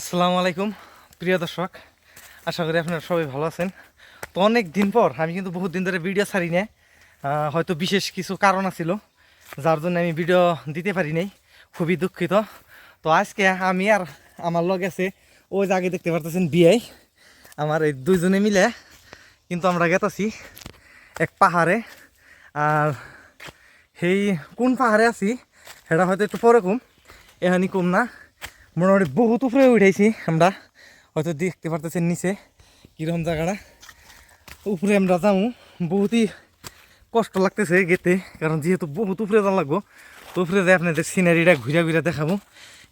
আসসালামু আলাইকুম, প্রিয় দর্শক। আশা করি আপনারা সবাই ভালো আছেন। তো অনেক দিন পর, আমি কিন্তু বহুত দিন ধরে ভিডিও ছাড়ি না হয়তো বিশেষ কিছু কারণ আছিল, যার জন্য আমি ভিডিও দিতে পারি নাই। খুবই দুঃখিত। তো আজকে আমি আর আমার লগ আছে, ওই যে আগে দেখতে পারতেছেন বিয়াই আমার এই দুইজনে মিলে কিন্তু আমরা গেতাছি এক পাহাড়ে। আর সেই কোন পাহাড়ে আছি, সেটা হয়তো একটু পরে কম এখানে কম না। মোটামুটি বহুত উপরে উঠেছি আমরা। হয়তো দেখতে পারতেছেন নিচে কীরকম জায়গাটা। উপরে আমরা যাব বহুতই কষ্ট লাগতেছে গেতে, কারণ যেহেতু বহুত উপরে যাওয়া লাগবো, তো উপরে যাই আপনাদের সিনারিটা ঘুরে ঘুরে দেখাবো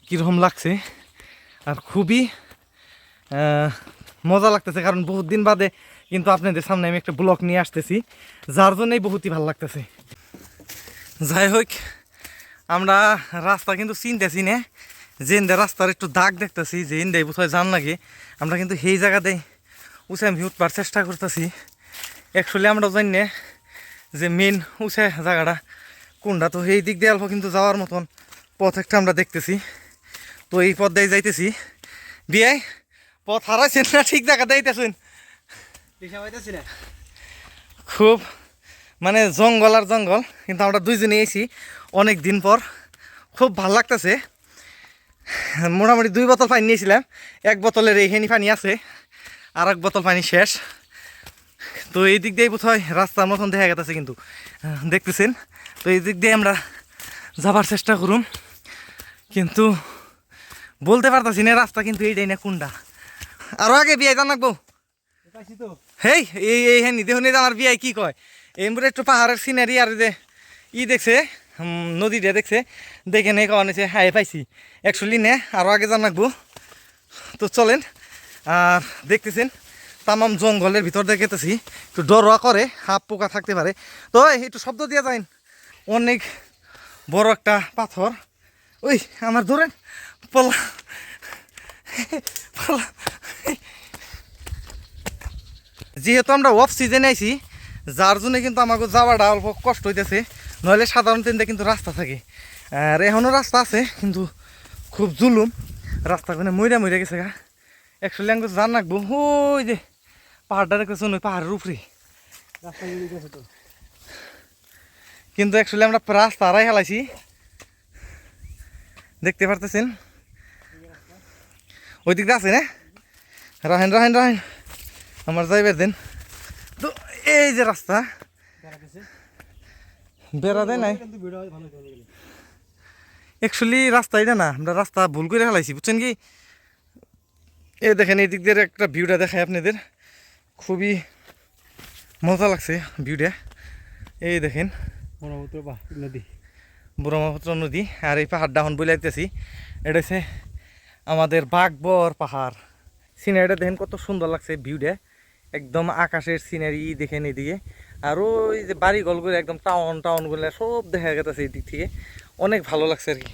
কীরকম লাগছে। আর খুবই মজা লাগতেছে, কারণ বহুত দিন বাদে কিন্তু আপনাদের সামনে আমি একটা ব্লগ নিয়ে আসতেছি, যার জন্যই বহুতই ভালো লাগতেছে। যাই হোক, আমরা রাস্তা কিন্তু চিনতেছি না। যে ইন্দা রাস্তার একটু দাগ দেখতেছি যে ইন্দাই কোথায় যান লাগে আমরা কিন্তু সেই জায়গাতেই আমি উঠবার চেষ্টা করতেছি। অ্যাকচুয়ালি আমরা জানি না যে মেন উঁচা জায়গাটা কোনটা তো এই দিক দিয়ে অল্প কিন্তু যাওয়ার মতন পথ একটা আমরা দেখতেছি। তো এই পথ দিয়ে যাইতেছি। বিয়াই পথ হারাইছেন না ঠিক জায়গা পাইতেছি খুব মানে জঙ্গল আর জঙ্গল কিন্তু আমরা দুইজনে এসি অনেক দিন পর। খুব ভালো লাগতেছে। মোটামুটি দুই বোতল পানি নিয়েছিলাম। এক বোতলের এইখানি পানি আছে আর এক বোতল পানি শেষ। তো এই দিক দিয়ে বোধহয় রাস্তার মতন দেখা গেছে কিন্তু দেখতেছেন? তো এই দিক দিয়ে আমরা যাবার চেষ্টা করুম কিন্তু বলতে পারতাছি না রাস্তা কিন্তু এইটাই না কোনটা। আরও আগে বিয়ে পাইছি তো। হেই এই এই হ্যাঁ নিদে শুনে আমার বিয়াই কি কয়। এমপুরে একটু পাহাড়ের সিনারি আর যে ই দেখছে। নদীটা দেখছে, দেখে নেই, কওয়া নিছে হাই পাইছি। অ্যাকচুয়ালি নে আরও আগে জানাকবো তো চলেন, আর দেখতেছেন, তামাম জঙ্গলের ভিতর দিয়ে দেখেতেছি একটু ডরোয়া করে হাফ পোকা থাকতে পারে। তো একটু শব্দ দিয়ে যাইন। অনেক বড় একটা পাথর। ওই, আমার ধরেন, পলা পলা। যেহেতু আমরা অফ সিজনে আইছি, যার জন্য কিন্তু আমাকে যাওয়াটা অল্প কষ্ট হইতেছে। নইলে সাধারণত এনতে কিন্তু রাস্তা থাকে। আর এখনও রাস্তা আছে, কিন্তু খুব জুলুম। রাস্তা মানে মইরা মইরা গেছে গা। একচুয়ালি আমি জান রাখব, ওই যে পাহাড়টা দেখতেছো ওই পাহাড়ের উপরে তো কিন্তু অ্যাকচুয়ালি আমরা রাস্তা হারাই হেলাইছি দেখতে পারতেছেন? ওই দিকটা আছে না? রাহেন রাহেন রাহেন। আমার যাইবার দেন। তো এই যে রাস্তা। বেড়া দেয় নাই? অ্যাকচুয়ালি রাস্তা এটা না, আমরা রাস্তা ভুল করে ফেলাইছি, বুঝছেন কি? এই দেখেন, এই দিক দিয়ে একটা ভিউটা দেখায় আপনাদের। খুবই মজা লাগছে ভিউটা এই দেখেন, ব্রহ্মপুত্র নদী ব্রহ্মপুত্র নদী আর এই পাহাড়টা এখন বলে যাইতেছি এটা হচ্ছে আমাদের বাঘবর পাহাড়। সিনারিটা দেখেন কত সুন্দর লাগছে ভিউটা একদম আকাশের সিনারি দেখেন এদিকে আর ওই যে বাড়ি গলগুলো একদম টাউন টাউনগুলো সব দেখা গেছে এই দিক থেকে। অনেক ভালো লাগছে আর কি।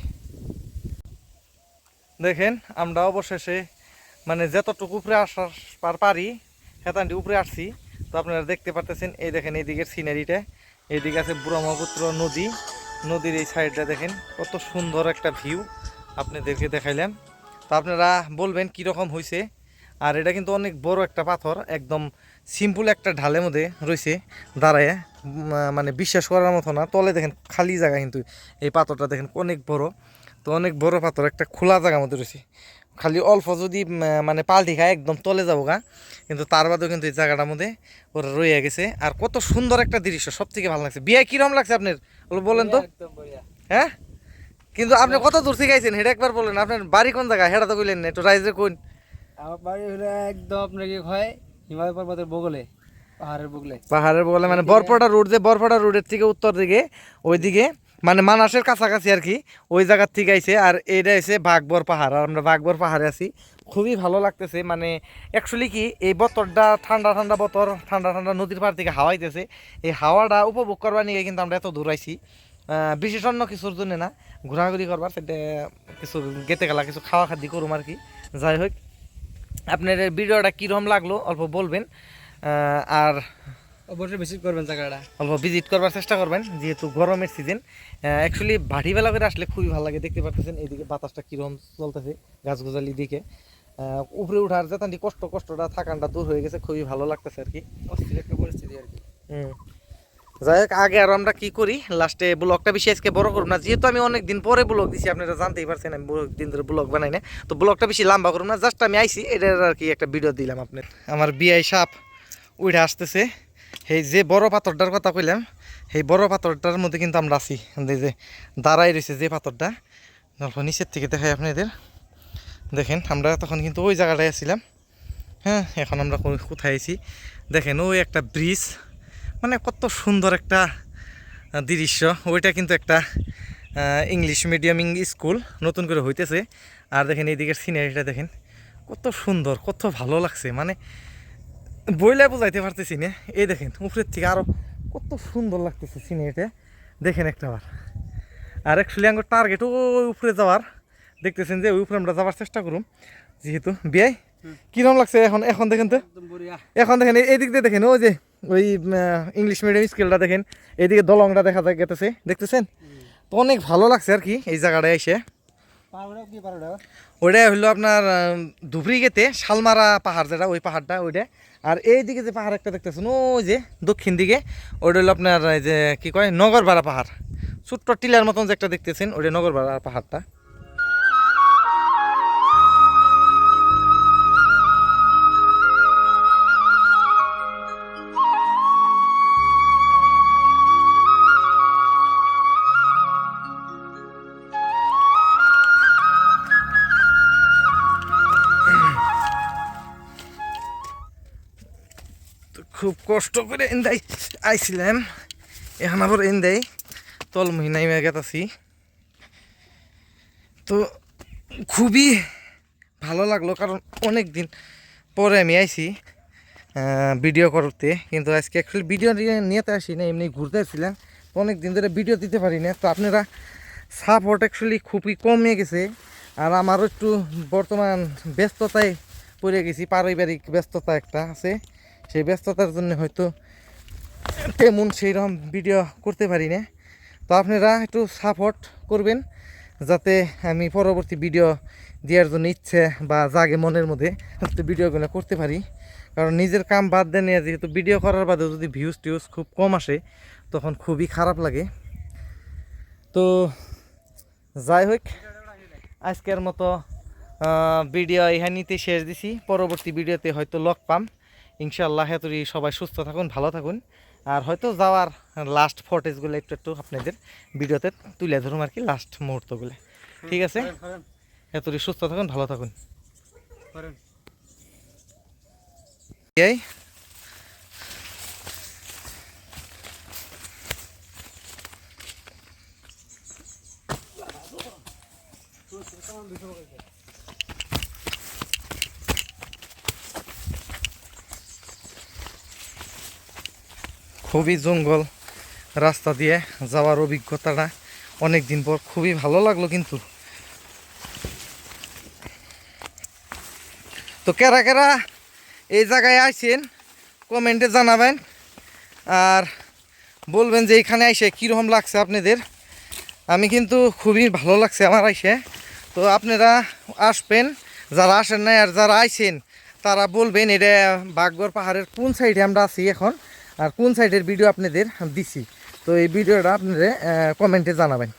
দেখেন, আমরা অবশেষে মানে যতটুকু উপরে আসার পার পারি হেতানটি উপরে আসছি, তো আপনারা দেখতে পারতেছেন, এই দেখেন এইদিকের সিনারিটা এইদিকে আছে ব্রহ্মপুত্র নদী। নদীর এই সাইডটা দেখেন, কত সুন্দর একটা ভিউ আপনাদেরকে দেখাইলাম। তো আপনারা বলবেন কীরকম হয়েছে আর এটা কিন্তু অনেক বড় একটা পাথর একদম সিম্পল একটা ঢালের মধ্যে রয়েছে দাঁড়ায় মানে বিশ্বাস করার মতো না। তলে দেখেন খালি জায়গা কিন্তু এই পাথরটা দেখেন অনেক বড়। তো অনেক বড় পাথর একটা খোলা জায়গার মধ্যে রয়েছে। খালি অল্প যদি মানে পাল্টি খায় একদম তলে যাব গা। কিন্তু তার বাদেও কিন্তু এই জায়গাটার মধ্যে ওরা রয়ে গেছে। আর কত সুন্দর একটা দৃশ্য সব থেকে ভালো লাগছে। বিয়ে কিরম লাগছে আপনার? বলেন তো। হ্যাঁ? কিন্তু আপনি কত দূর থেকে আইছেন? সেটা একবার বলেন আপনার বাড়ি কোন জায়গায় সেটা তো কইলেন না একটু রাইজে কোন আমার বাড়ি হলো একদম আপনার কি হয় হিমালয় পর্বতের বগলে পাহাড়ের বগলে। পাহাড়ের বলে মানে বরপটা রোড যে বরপটা রোডের থেকে উত্তর দিকে ওইদিকে মানে মানাসের কাছাকাছি আর কি ওই জায়গার থেকে আইছে আর এটা এসে বাঘবর পাহাড় আর আমরা বাঘবর পাহাড়ে আছি। খুবই ভালো লাগতেছে মানে অ্যাকচুয়ালি কি এই বতরটা ঠান্ডা ঠান্ডা বতর ঠান্ডা ঠান্ডা নদীর পাড় থেকে হাওয়াইতেছে এই হাওয়াটা উপভোগ করবার নিয়ে কিন্তু আমরা এত দূর আইছি। বিশেষ অন্য কিছুর জন্য না ঘোরাঘুরি করবার সেটা কিছু গেতে গেলা কিছু খাওয়া খাদ্য করুম আর কি। যাই হোক আপনার ভিডিওটা কীরকম লাগল অল্প বলবেন আর অবশ্যই ভিজিট করবেন জায়গাটা। অল্প ভিজিট করবার চেষ্টা করবেন যেহেতু গরমের সিজন অ্যাকচুয়ালি ভাটিবেলা করে আসলে খুবই ভালো লাগে দেখতে পারতেছেন এইদিকে বাতাসটা কীরকম চলতেছে গাছগুজালি দিকে। উপরে উঠার যে তান্ডি কষ্ট কষ্টটা থাকানটা দূর হয়ে গেছে খুবই ভালো লাগতেছে আর কি। অস্থির একটা পরিস্থিতি আর কি। হুম। যাই হোক আগে আর আমরা কি করি? লাস্টে ব্লগটা বেশি আজকে বড় করব না। যেহেতু আমি অনেক দিন পরে ব্লগ দিছি, আপনারা জানতেই পারছেন, আমি দিন ধরে ব্লগ বানাই না। তো ব্লগটা বেশি লম্বা করব না জাস্ট আমি আইছি, এটার আর কি একটা ভিডিও দিলাম আপনার আমার বিআই সাপ উঠে আসতেছে। এই যে বড় পাথরটার কথা কইলাম এই বড় পাথরটার মধ্যে কিন্তু আমরা আছি। যে দাঁড়াই রয়েছে যে পাথরটা অল্প নিচের থেকে দেখাই আপনাদের। দেখেন, আমরা তখন কিন্তু ওই জায়গাটায় আছিলাম। হ্যাঁ এখন আমরা কোথায় আছি? দেখেন, ওই একটা ব্রিজ মানে কত সুন্দর একটা দৃশ্য। ওইটা কিন্তু একটা ইংলিশ মিডিয়াম স্কুল নতুন করে হইতেছে। আর দেখেন এইদিকের সিনারিটা দেখেন, কত সুন্দর, কত ভালো লাগছে। মানে বইলে বোঝাইতে পারতেছি না। এই দেখেন, উপরের থেকে আরও কত সুন্দর লাগতেছে সিনারিটা দেখেন একটা বার। আর অ্যাকচুয়ালি আমার টার্গেট ওই উপরে যাওয়ার, দেখতেছেন যে ওই উপরে আমরা যাওয়ার চেষ্টা করুম। যেহেতু বিয়াই কিরম লাগছে? এখন এখন দেখেন তো। এখন দেখেন এই- এই দিক দিয়ে দেখেন ওই যে ওই ইংলিশ মিডিয়াম স্কুলটা দেখেন এইদিকে দলংটা দেখা যায় গেতেছে দেখতেছেন? তো অনেক ভালো লাগছে আর কি এই জায়গাটায় এসে। ওইটা হলো আপনার ধুবরি গেতে শালমারা পাহাড় যেটা ওই পাহাড়টা ওইটা। আর এই দিকে যে পাহাড় একটা দেখতেছেন ওই যে দক্ষিণ দিকে ওইটা হলো আপনার যে কি কয় নগরপাড়া পাহাড়। ছোট্ট টিলার মতন যে একটা দেখতেছেন ওইটা নগরপাড়া পাহাড়টা। খুব কষ্ট করে এন্দাই আইছিলাম। এখন আবার তল মহিনাই গেতাছি। তো খুবই ভালো লাগল কারণ অনেক দিন পরে আমি আইছি ভিডিও করতে। কিন্তু আজকে অ্যাকচুয়ালি ভিডিও নিয়েতে আসি না এমনি ঘুরতে আসছিলাম। অনেক দিন ধরে ভিডিও দিতে পারি না তো আপনারা সাপোর্ট অ্যাকচুয়ালি খুবই কমে গেছে। আর আমারও একটু বর্তমান ব্যস্ততায় পড়ে গেছি, পারিবারিক ব্যস্ততা একটা আছে। সেই ব্যস্ততার জন্য হয়তো তেমন সেই রকম ভিডিও করতে পারি না তো আপনারা একটু সাপোর্ট করবেন, যাতে আমি পরবর্তী ভিডিও দেওয়ার জন্য ইচ্ছে বা জাগে মনের মধ্যে ভিডিওগুলো করতে পারি। কারণ নিজের কাম বাদ দিয়ে নিয়ে যেহেতু ভিডিও করার বাদে যদি ভিউজ টিউজ খুব কম আসে, তখন খুবই খারাপ লাগে। তো যাই হোক, আজকের মতো ভিডিও এখানেতে শেষ দিছি। পরবর্তী ভিডিওতে হয়তো লক পাম। ইনশাআল্লাহ হেতুরি সবাই সুস্থ থাকুন ভালো থাকুন। আর হয়তো যাওয়ার লাস্ট ফটেজগুলো একটু একটু আপনাদের ভিডিওতে তুলে ধরুন আর কি লাস্ট মুহূর্তগুলো। ঠিক আছে? হেতুরি সুস্থ থাকুন ভালো থাকুন। এই। খুবই জঙ্গল রাস্তা দিয়ে যাওয়ার অভিজ্ঞতাটা অনেক দিন পর খুবই ভালো লাগল কিন্তু। তো কেরা কেরা এই জায়গায় আইছেন কমেন্টে জানাবেন আর বলবেন যে এখানে আইসে কীরকম লাগছে আপনাদের। আমি কিন্তু খুবই ভালো লাগছে আমার আইসে। তো আপনারা আসবেন, যারা আসেন নাই আর যারা আইছেন, তারা বলবেন এটা বাগগড় পাহাড়ের কোন সাইডে আমরা আছি এখন। আর কোন সাইডের ভিডিও আপনাদের দিছি? তো এই ভিডিওটা আপনারা কমেন্টে জানাবেন।